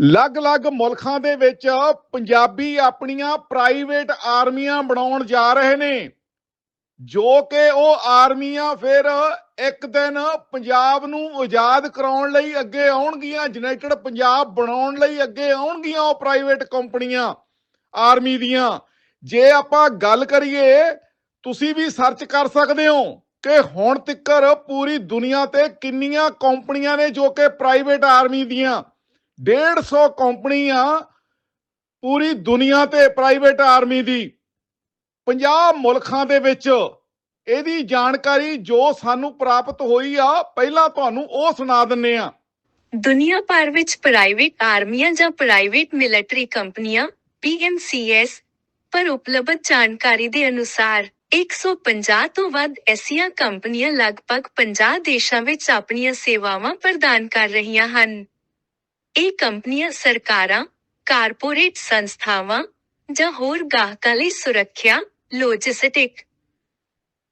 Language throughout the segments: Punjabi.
ਅਲੱਗ-ਅਲੱਗ ਮੁਲਕਾਂ ਦੇ ਵਿੱਚ ਪੰਜਾਬੀ ਆਪਣੀਆਂ ਪ੍ਰਾਈਵੇਟ ਆਰਮੀਆਂ ਬਣਾਉਣ ਜਾ ਰਹੇ ਨੇ। ਜੋ ਕਿ ਉਹ ਆਰਮੀਆਂ ਫਿਰ ਇੱਕ ਦਿਨ ਪੰਜਾਬ ਨੂੰ ਆਜ਼ਾਦ ਕਰਾਉਣ ਲਈ ਅੱਗੇ ਆਉਣਗੀਆਂ, ਯੂਨਾਈਟਿਡ ਪੰਜਾਬ ਬਣਾਉਣ ਲਈ ਅੱਗੇ ਆਉਣਗੀਆਂ ਉਹ ਪ੍ਰਾਈਵੇਟ ਕੰਪਨੀਆਂ ਆਰਮੀ ਦੀਆਂ। ਜੇ ਆਪਾਂ ਗੱਲ ਕਰੀਏ, ਤੁਸੀਂ ਵੀ ਸਰਚ ਕਰ ਸਕਦੇ ਹੋ ਕਿ ਹੁਣ ਤੱਕਰ ਪੂਰੀ ਦੁਨੀਆ ਤੇ ਕਿੰਨੀਆਂ ਕੰਪਨੀਆਂ ਨੇ ਜੋ ਕਿ ਪ੍ਰਾਈਵੇਟ ਆਰਮੀ ਦੀਆਂ। 150 ਕੰਪਨੀਆਂ ਪੂਰੀ ਦੁਨੀਆ ਤੇ ਪ੍ਰਾਈਵੇਟ ਆਰਮੀ ਦੀ। 50 ਮੁਲਕਾਂ ਦੇ ਵਿੱਚ ਇਹਦੀ ਜਾਣਕਾਰੀ ਜੋ ਸਾਨੂੰ ਪ੍ਰਾਪਤ ਹੋਈ ਆ, ਪਹਿਲਾਂ ਤੁਹਾਨੂੰ ਉਹ ਸੁਣਾ ਦਿੰਨੇ ਆ। ਦੁਨੀਆ ਭਰ ਵਿੱਚ ਪ੍ਰਾਈਵੇਟ ਆਰਮੀਆਂ ਜਾਂ ਪ੍ਰਾਈਵੇਟ ਮਿਲਟਰੀ ਕੰਪਨੀਆਂ PMCS ਪਰ ਉਪਲਬਧ ਜਾਣਕਾਰੀ ਦੇ ਅਨੁਸਾਰ 150 ਤੋਂ ਵੱਧ ਐਸੀਆਂ ਕੰਪਨੀਆਂ ਲਗਭਗ 50 ਦੇਸ਼ਾਂ ਵਿੱਚ ਆਪਣੀਆਂ ਸੇਵਾਵਾਂ ਪ੍ਰਦਾਨ ਕਰ ਰਹੀਆਂ ਹਨ। ਇਹ ਕੰਪਨੀਆਂ ਸਰਕਾਰਾਂ, ਕਾਰਪੋਰੇਟ ਸੰਸਥਾਵਾਂ ਜਾਂ ਹੋਰ ਗਾਹਕਾਂ ਲਈ ਸੁਰੱਖਿਆ, ਲੌਜਿਸਟਿਕ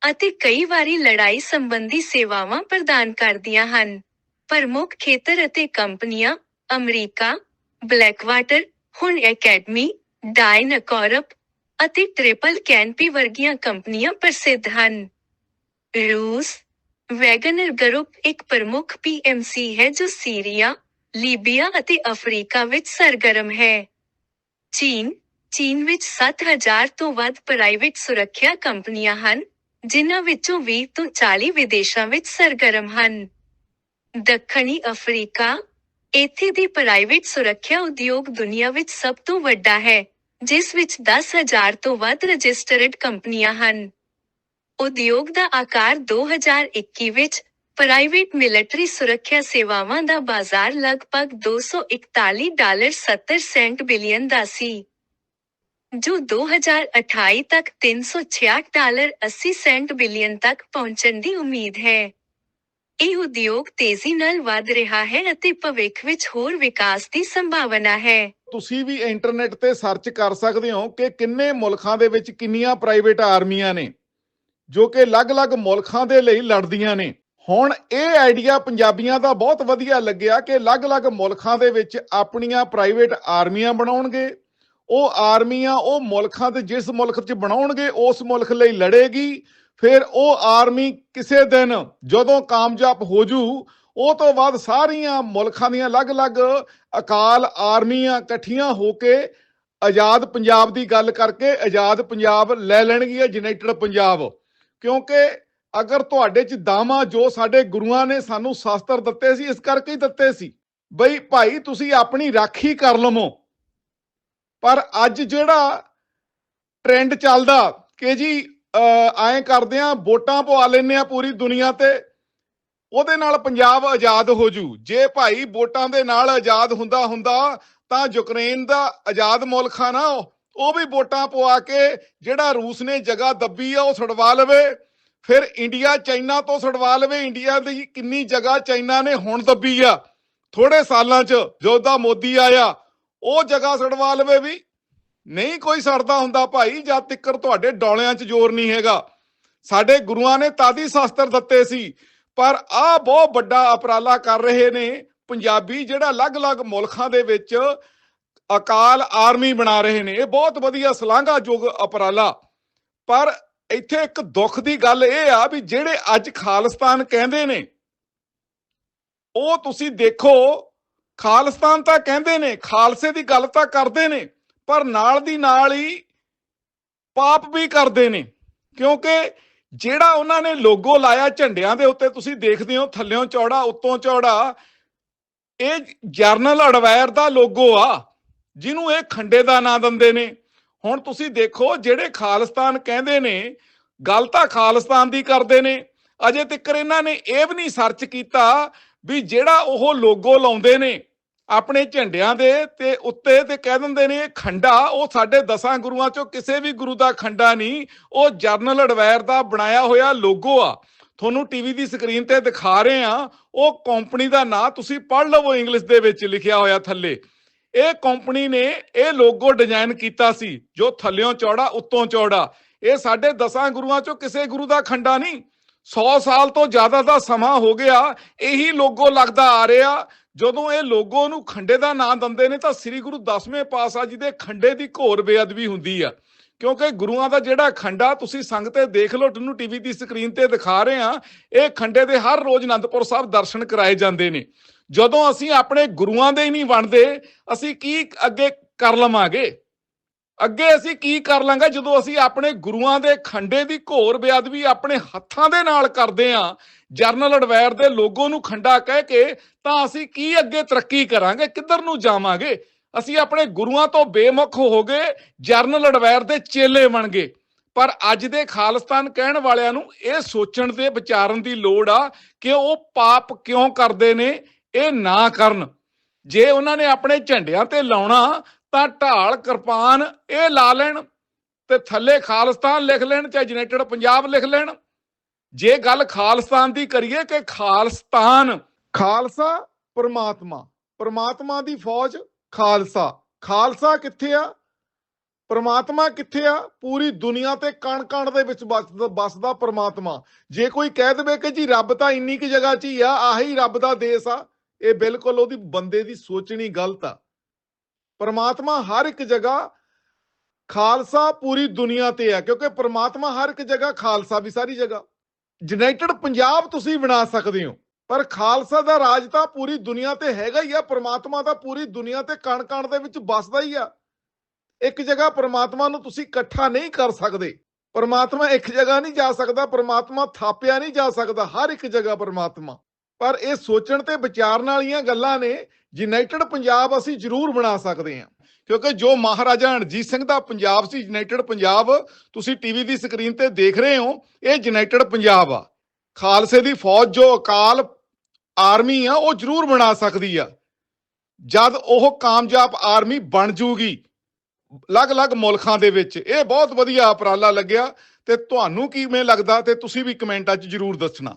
ਅਤੇ ਕਈ ਵਾਰੀ ਲੜਾਈ ਸੰਬੰਧੀ ਸੇਵਾਵਾਂ ਪ੍ਰਦਾਨ ਕਰਦੀਆਂ ਹਨ। ਪ੍ਰਮੁੱਖ ਖੇਤਰ ਅਤੇ ਕੰਪਨੀਆਂ ਅਮਰੀਕਾ, ਬਲੈਕਵਾਟਰ, ਹੁਣ ਅਕੈਡਮੀ, ਡਾਇਨਾਕੋਰਪ ਅਤੇ ਟ੍ਰਿਪਲ ਕੈਨਪੀ ਵਰਗੀਆਂ ਕੰਪਨੀਆਂ ਪ੍ਰਸਿੱਧ ਹਨ। ਰੂਸ ਵੈਗਨਰ ਗਰੁੱਪ ਇੱਕ ਪ੍ਰਮੁੱਖ ਪੀਐਮਸੀ ਹੈ ਜੋ ਸੀਰੀਆ ਲੀਬੀਆ ਅਤੇ ਅਫਰੀਕਾ ਵਿੱਚ ਸਰਗਰਮ ਹੈ। ਚੀਨ ਚੀਨ ਵਿੱਚ 7000 ਤੋਂ ਵੱਧ ਪ੍ਰਾਈਵੇਟ ਸੁਰੱਖਿਆ ਕੰਪਨੀਆਂ ਹਨ, ਜਿਨ੍ਹਾਂ ਵਿੱਚੋਂ 20 ਤੋਂ 40 ਵਿਦੇਸ਼ਾਂ ਵਿੱਚ ਸਰਗਰਮ ਹਨ। ਦੱਖਣੀ ਅਫਰੀਕਾ, ਇੱਥੇ ਦੀ ਪ੍ਰਾਈਵੇਟ ਸੁਰੱਖਿਆ ਉਦਯੋਗ ਦੁਨੀਆ ਵਿੱਚ ਸਭ ਤੋਂ ਵੱਡਾ ਹੈ, ਜਿਸ ਵਿੱਚ 10000 ਤੋਂ ਵੱਧ ਰਜਿਸਟਰਡ ਕੰਪਨੀਆਂ ਹਨ। ਉਦਯੋਗ ਦਾ ਆਕਾਰ 2021 ਵਿੱਚ ਪ੍ਰਾਈਵੇਟ ਮਿਲਟਰੀ ਸੁਰੱਖਿਆ ਸੇਵਾਵਾਂ ਦਾ ਬਾਜ਼ਾਰ ਲਗਭਗ 241 ਡਾਲਰ 70 ਸੈਂਟ ਬਿਲੀਅਨ ਦਾ ਸੀ, ਜੋ 2028 ਤੱਕ 366 ਡਾਲਰ 80 ਸੈਂਟ ਬਿਲੀਅਨ ਤੱਕ ਪਹੁੰਚਣ ਦੀ ਉਮੀਦ ਹੈ। ਇਹ ਉਦਯੋਗ ਤੇਜ਼ੀ ਨਾਲ ਵਧ ਰਿਹਾ ਹੈ ਅਤੇ ਭਵਿੱਖ ਵਿੱਚ ਹੋਰ ਵਿਕਾਸ ਦੀ ਸੰਭਾਵਨਾ ਹੈ। ਤੁਸੀਂ ਵੀ ਇੰਟਰਨੈਟ ਤੇ ਸਰਚ ਕਰ ਸਕਦੇ ਹੋ ਕਿ ਕਿੰਨੇ ਮੁਲਕਾਂ ਦੇ ਵਿੱਚ ਕਿੰਨੀਆਂ ਪ੍ਰਾਈਵੇਟ ਆਰਮੀਆਂ ਨੇ, ਜੋ ਕਿ ਅਲੱਗ-ਅਲੱਗ ਮੁਲਕਾਂ ਦੇ ਲਈ ਲੜਦੀਆਂ ਨੇ। ਹੁਣ ਇਹ ਆਈਡੀਆ ਪੰਜਾਬੀਆਂ ਦਾ ਬਹੁਤ ਵਧੀਆ ਲੱਗਿਆ ਕਿ ਅਲੱਗ-ਅਲੱਗ ਮੁਲਕਾਂ ਦੇ ਵਿੱਚ ਆਪਣੀਆਂ ਪ੍ਰਾਈਵੇਟ ਆਰਮੀਆਂ ਬਣਾਉਣਗੇ। ਉਹ ਆਰਮੀਆਂ ਉਹ ਮੁਲਕਾਂ ਦੇ ਜਿਸ ਮੁਲਕ 'ਚ ਬਣਾਉਣਗੇ, ਉਸ ਮੁਲਕ ਲਈ ਲੜੇਗੀ। ਫਿਰ ਉਹ ਆਰਮੀ ਕਿਸੇ ਦਿਨ ਜਦੋਂ ਕਾਮਯਾਬ ਹੋ ਜੂ, ਉਹ ਤੋਂ ਬਾਅਦ ਸਾਰੀਆਂ ਮੁਲਕਾਂ ਦੀਆਂ ਅਲੱਗ-ਅਲੱਗ ਅਕਾਲ ਆਰਮੀਆਂ ਇਕੱਠੀਆਂ ਹੋ ਕੇ ਆਜ਼ਾਦ ਪੰਜਾਬ ਦੀ ਗੱਲ ਕਰਕੇ ਆਜ਼ਾਦ ਪੰਜਾਬ ਲੈ ਲੈਣਗੀਆਂ ਯੂਨਾਈਟਿਡ ਪੰਜਾਬ। ਕਿਉਂਕਿ ਅਗਰ ਤੁਹਾਡੇ ਚ ਦਾਮਾ ਜੋ ਸਾਡੇ ਗੁਰੂਆਂ ਨੇ ਸਾਨੂੰ ਸ਼ਾਸਤਰ ਦਿੱਤੇ ਸੀ, ਇਸ ਕਰਕੇ ਹੀ ਦਿੱਤੇ ਸੀ। ਬਈ ਭਾਈ, ਤੁਸੀਂ ਆਪਣੀ ਰਾਖੀ ਕਰ ਲਵੋ। ਪਰ ਅੱਜ ਜਿਹੜਾ ਟ੍ਰੈਂਡ ਚੱਲਦਾ ਕਿ ਜੀ ਐਂ ਕਰਦੇ ਆ, ਵੋਟਾਂ ਪਵਾ ਲੈਨੇ ਆ ਪੂਰੀ ਦੁਨੀਆ ਤੇ, ਉਹਦੇ ਨਾਲ ਪੰਜਾਬ ਆਜ਼ਾਦ ਹੋ ਜੂ। ਜੇ ਭਾਈ ਵੋਟਾਂ ਦੇ ਨਾਲ ਆਜ਼ਾਦ ਹੁੰਦਾ ਹੁੰਦਾ, ਤਾਂ ਯੂਕਰੇਨ ਦਾ ਆਜ਼ਾਦ ਮੁਲਕ ਆ ਨਾ ਉਹ। ਵੀ ਵੋਟਾਂ ਪਵਾ ਕੇ ਜਿਹੜਾ ਰੂਸ ਨੇ ਜਗ੍ਹਾ ਦੱਬੀ ਆ, ਉਹ ਛਡਵਾ ਲਵੇ। ਫਿਰ ਇੰਡੀਆ ਚਾਈਨਾ ਤੋਂ ਛਡਵਾ ਲਵੇ। ਇੰਡੀਆ ਦੀ ਕਿੰਨੀ ਜਗ੍ਹਾ ਚਾਈਨਾ ਨੇ ਹੁਣ ਦੱਬੀ ਆ। ਥੋੜੇ ਸਾਲਾਂ 'ਚ ਜਦੋਂ ਮੋਦੀ ਆਇਆ, ਉਹ ਜਗ੍ਹਾ ਛਡਵਾ ਲਵੇ ਵੀ। ਨਹੀਂ ਕੋਈ ਸੜਦਾ ਹੁੰਦਾ ਭਾਈ ਜਦ ਤੱਕ ਤੁਹਾਡੇ ਡੋਲਿਆਂ 'ਚ ਜ਼ੋਰ ਨਹੀਂ ਹੈਗਾ। ਸਾਡੇ ਗੁਰੂਆਂ ਨੇ ਤਾਦੀ ਸ਼ਾਸਤਰ ਦਿੱਤੇ ਸੀ, ਪਰ ਆ ਬਹੁਤ ਵੱਡਾ ਅਪਰਾਲਾ ਕਰ ਰਹੇ ਨੇ। ਪੰਜਾਬੀ ਜਿਹੜਾ ਅਲੱਗ-ਅਲੱਗ ਮੁਲਕਾਂ ਦੇ ਵਿੱਚ ਅਕਾਲ ਆਰਮੀ ਬਣਾ ਰਹੇ ਨੇ। ਇਹ ਬਹੁਤ ਵਧੀਆ ਸ਼ਲਾਘਾਯੋਗ ਅਪਰਾਲਾ ਪਰ ਇੱਥੇ ਇੱਕ ਦੁੱਖ ਦੀ ਗੱਲ ਇਹ ਆ ਵੀ ਜਿਹੜੇ ਅੱਜ ਖਾਲਿਸਤਾਨ ਕਹਿੰਦੇ ਨੇ, ਉਹ ਤੁਸੀਂ ਦੇਖੋ, ਖਾਲਿਸਤਾਨ ਤਾਂ ਕਹਿੰਦੇ ਨੇ, ਖਾਲਸੇ ਦੀ ਗੱਲ ਤਾਂ ਕਰਦੇ ਨੇ, ਪਰ ਨਾਲ ਦੀ ਨਾਲ ਹੀ ਪਾਪ ਵੀ ਕਰਦੇ ਨੇ। ਕਿਉਂਕਿ ਜਿਹੜਾ ਉਹਨਾਂ ਨੇ ਲੋਗੋ ਲਾਇਆ ਝੰਡਿਆਂ ਦੇ ਉੱਤੇ, ਤੁਸੀਂ ਦੇਖਦੇ ਹੋ ਥੱਲਿਓਂ ਚੌੜਾ, ਉੱਤੋਂ ਚੌੜਾ, ਇਹ ਜਰਨਲ ਅਡਵਾਇਰ ਦਾ ਲੋਗੋ ਆ, ਜਿਹਨੂੰ ਇਹ ਖੰਡੇ ਦਾ ਨਾਂ ਦਿੰਦੇ ਨੇ। ਹੁਣ ਤੁਸੀਂ ਦੇਖੋ ਜਿਹੜੇ ਖਾਲਿਸਤਾਨ ਕਹਿੰਦੇ ਨੇ, ਗੱਲ ਤਾਂ ਖਾਲਿਸਤਾਨ ਦੀ ਕਰਦੇ ਨੇ। ਅਜੇ ਤੱਕ ਇਹਨਾਂ ਨੇ ਇਹ ਵੀ ਨਹੀਂ ਸਰਚ ਕੀਤਾ ਵੀ ਜਿਹੜਾ ਉਹ ਲੋਗੋ ਲਾਉਂਦੇ ਨੇ ਆਪਣੇ ਝੰਡਿਆਂ ਦੇ ਤੇ ਉੱਤੇ ਤੇ ਕਹਿ ਦਿੰਦੇ ਨੇ ਇਹ ਖੰਡਾ, ਉਹ ਸਾਡੇ ਦਸਾਂ ਗੁਰੂਆਂ ਚੋਂ ਕਿਸੇ ਵੀ ਗੁਰੂ ਦਾ ਖੰਡਾ ਨਹੀਂ, ਉਹ ਜਰਨਲ ਅਡਵਾਇਰ ਦਾ ਬਣਾਇਆ ਹੋਇਆ ਲੋਗੋ ਆ। ਤੁਹਾਨੂੰ ਟੀਵੀ ਦੀ ਸਕਰੀਨ ਤੇ ਦਿਖਾ ਰਹੇ ਆ, ਉਹ ਕੰਪਨੀ ਦਾ ਨਾਂ ਤੁਸੀਂ ਪੜ੍ਹ ਲਵੋ ਇੰਗਲਿਸ਼ ਦੇ ਵਿੱਚ ਲਿਖਿਆ ਹੋਇਆ ਥੱਲੇ। ਇਹ ਕੰਪਨੀ ਨੇ ਇਹ ਲੋਗੋ ਡਿਜ਼ਾਈਨ ਕੀਤਾ ਸੀ, ਜੋ ਥੱਲਿਓਂ ਚੌੜਾ, ਉੱਤੋਂ ਚੌੜਾ। ਇਹ ਸਾਡੇ ਦਸਾਂ ਗੁਰੂਆਂ ਚੋਂ ਕਿਸੇ ਗੁਰੂ ਦਾ ਖੰਡਾ ਨਹੀਂ। 100 ਸਾਲ ਤੋਂ ਜ਼ਿਆਦਾ ਦਾ ਸਮਾਂ ਹੋ ਗਿਆ, ਇਹੀ ਲੋਗੋ ਲੱਗਦਾ ਆ ਰਿਹਾ। ਜਦੋਂ ਇਹ ਲੋਗੋ ਨੂੰ ਖੰਡੇ ਦਾ ਨਾਂ ਦਿੰਦੇ ਨੇ, ਤਾਂ ਸ੍ਰੀ ਗੁਰੂ ਦਸਵੇਂ ਪਾਤਸ਼ਾਹ ਜੀ ਦੇ ਖੰਡੇ ਦੀ ਘੋਰ ਬੇਅਦਬੀ ਹੁੰਦੀ ਆ। ਕਿਉਂਕਿ ਗੁਰੂਆਂ ਦਾ ਜਿਹੜਾ ਖੰਡਾ ਤੁਸੀਂ ਸੰਗਤੇ ਦੇਖ ਲਓ ਤੁਹਾਨੂੰ ਟੀਵੀ ਦੀ ਸਕਰੀਨ ਤੇ ਦਿਖਾ ਰਹੇ ਆ, ਇਹ ਖੰਡੇ ਦੇ ਹਰ ਰੋਜ਼ ਅਨੰਦਪੁਰ ਸਾਹਿਬ ਦਰਸ਼ਨ ਕਰਾਏ ਜਾਂਦੇ ਨੇ। ਜਦੋਂ ਅਸੀਂ ਆਪਣੇ ਗੁਰੂਆਂ ਦੇ ਹੀ ਨਹੀਂ ਬਣਦੇ ਅਸੀਂ ਕੀ ਅੱਗੇ ਕਰ ਲਵਾਂਗੇ? ਅੱਗੇ ਅਸੀਂ ਕੀ ਕਰ ਲਾਂਗੇ? ਜਦੋਂ ਅਸੀਂ ਆਪਣੇ ਗੁਰੂਆਂ ਦੇ ਖੰਡੇ ਦੀ ਘੋਰ ਬੇਅਦਬੀ ਆਪਣੇ ਹੱਥਾਂ ਦੇ ਨਾਲ ਕਰਦੇ ਆ, ਜਰਨਲ ਅਡਵਾਇਰ ਦੇ ਲੋਗੋ ਨੂੰ ਖੰਡਾ ਕਹਿ ਕੇ, ਤਾਂ ਅਸੀਂ ਕੀ ਅੱਗੇ ਤਰੱਕੀ ਕਰਾਂਗੇ? ਕਿੱਧਰ ਨੂੰ ਜਾਵਾਂਗੇ? ਅਸੀਂ ਆਪਣੇ ਗੁਰੂਆਂ ਤੋਂ ਬੇਮੁਖ ਹੋ ਗਏ, ਜਰਨਲ ਅਡਵਾਇਰ ਦੇ ਚੇਲੇ ਬਣ ਗਏ। ਪਰ ਅੱਜ ਦੇ ਖਾਲਿਸਤਾਨ ਕਹਿਣ ਵਾਲਿਆਂ ਨੂੰ ਇਹ ਸੋਚਣ ਤੇ ਵਿਚਾਰਨ ਦੀ ਲੋੜ ਆ ਕਿ ਉਹ ਪਾਪ ਕਿਉਂ ਕਰਦੇ ਨੇ? ਇਹ ਨਾ ਕਰਨ। ਜੇ ਉਹਨਾਂ ਨੇ ਆਪਣੇ ਝੰਡਿਆਂ ਤੇ ਲਾਉਣਾ, ਤਾਂ ਢਾਲ, ਕਿਰਪਾਨ ਇਹ ਲਾ ਲੈਣ ਤੇ ਥੱਲੇ ਖਾਲਿਸਤਾਨ ਲਿਖ ਲੈਣ ਚਾਹੇ ਯੂਨਾਈਟਿਡ ਪੰਜਾਬ ਲਿਖ ਲੈਣ। ਜੇ ਗੱਲ ਖਾਲਿਸਤਾਨ ਦੀ ਕਰੀਏ ਕਿ ਖਾਲਿਸਤਾਨ, ਖਾਲਸਾ, ਪਰਮਾਤਮਾ। ਪਰਮਾਤਮਾ ਦੀ ਫੌਜ, ਖਾਲਸਾ। ਖਾਲਸਾ ਕਿੱਥੇ ਆ? ਪਰਮਾਤਮਾ ਕਿੱਥੇ ਆ? ਪੂਰੀ ਦੁਨੀਆ ਤੇ ਕਣ ਕਣ ਦੇ ਵਿੱਚ ਵਸਦਾ ਵਸਦਾ ਪਰਮਾਤਮਾ। ਜੇ ਕੋਈ ਕਹਿ ਦੇਵੇ ਕਿ ਜੀ ਰੱਬ ਤਾਂ ਇੰਨੀ ਕਿ ਜਗ੍ਹਾ 'ਚ ਹੀ ਆ, ਆਹੀ ਰੱਬ ਦਾ ਦੇਸ਼ ਆ ਇਹ ਬਿਲਕੁਲ ਉਹਦੀ ਬੰਦੇ ਦੀ ਸੋਚਣੀ ਗਲਤ ਆ। ਪਰਮਾਤਮਾ ਹਰ ਇੱਕ ਜਗ੍ਹਾ ਖਾਲਸਾ ਪੂਰੀ ਦੁਨੀਆ ਤੇ ਆ, ਕਿਉਂਕਿ ਪਰਮਾਤਮਾ ਹਰ ਇੱਕ ਜਗ੍ਹਾ ਖਾਲਸਾ ਵੀ ਸਾਰੀ ਜਗ੍ਹਾ। ਯੂਨਾਈਟਿਡ ਪੰਜਾਬ ਤੁਸੀਂ ਬਣਾ ਸਕਦੇ ਹੋ, ਪਰ ਖਾਲਸਾ ਦਾ ਰਾਜ ਤਾਂ ਪੂਰੀ ਦੁਨੀਆ ਤੇ ਹੈਗਾ ਹੀ ਆ, ਪਰਮਾਤਮਾ ਤਾਂ ਪੂਰੀ ਦੁਨੀਆ ਤੇ ਕਣ ਕਣ ਦੇ ਵਿੱਚ ਵਸਦਾ ਹੀ ਆ। ਇੱਕ ਜਗ੍ਹਾ ਪਰਮਾਤਮਾ ਨੂੰ ਤੁਸੀਂ ਇਕੱਠਾ ਨਹੀਂ ਕਰ ਸਕਦੇ। ਪਰਮਾਤਮਾ ਇੱਕ ਜਗ੍ਹਾ ਨਹੀਂ ਜਾ ਸਕਦਾ, ਪਰਮਾਤਮਾ ਥਾਪਿਆ ਨਹੀਂ ਜਾ ਸਕਦਾ, ਹਰ ਇੱਕ ਜਗ੍ਹਾ ਪਰਮਾਤਮਾ। ਪਰ ਇਹ ਸੋਚਣ ਤੇ ਵਿਚਾਰਨ ਵਾਲੀਆਂ ਗੱਲਾਂ ਨੇ, ਯੂਨਾਈਟਿਡ ਪੰਜਾਬ ਅਸੀਂ ਜ਼ਰੂਰ ਬਣਾ ਸਕਦੇ ਹਾਂ। ਕਿਉਂਕਿ ਜੋ ਮਹਾਰਾਜਾ ਰਣਜੀਤ ਸਿੰਘ ਦਾ ਪੰਜਾਬ ਸੀ, ਯੂਨਾਈਟਿਡ ਪੰਜਾਬ, ਤੁਸੀਂ ਟੀਵੀ ਦੀ ਸਕਰੀਨ ਤੇ ਦੇਖ ਰਹੇ ਹੋ, ਇਹ ਯੂਨਾਈਟਿਡ ਪੰਜਾਬ ਆ। ਖਾਲਸੇ ਦੀ ਫੌਜ ਜੋ ਅਕਾਲ ਆਰਮੀ ਆ, ਉਹ ਜ਼ਰੂਰ ਬਣਾ ਸਕਦੀ ਆ। ਜਦ ਉਹ ਕਾਮਯਾਬ ਆਰਮੀ ਬਣ ਜੂਗੀ, ਅਲੱਗ-ਅਲੱਗ ਮੁਲਕਾਂ ਦੇ ਵਿੱਚ, ਇਹ ਬਹੁਤ ਵਧੀਆ ਉਪਰਾਲਾ ਲੱਗਿਆ, ਤੇ ਤੁਹਾਨੂੰ ਕਿਵੇਂ ਲੱਗਦਾ, ਤੇ ਤੁਸੀਂ ਵੀ ਕਮੈਂਟਾਂ 'ਚ ਜ਼ਰੂਰ ਦੱਸਣਾ।